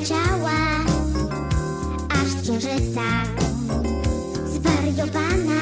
przeleciała aż księżyca zwariowana.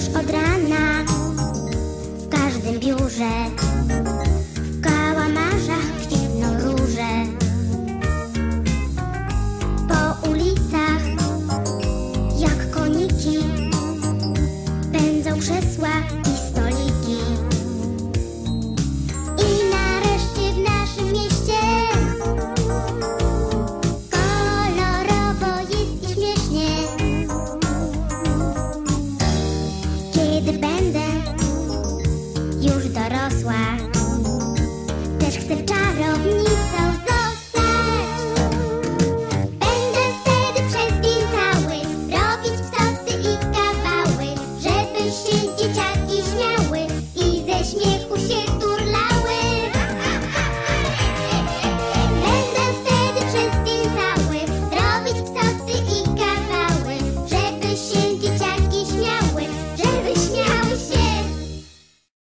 już od rana w każdym biurze. będę już dorosła. Też chcę czarownicą zostać. Będę wtedy przez dzień cały robić psoty i kawały, żeby się dzieciaki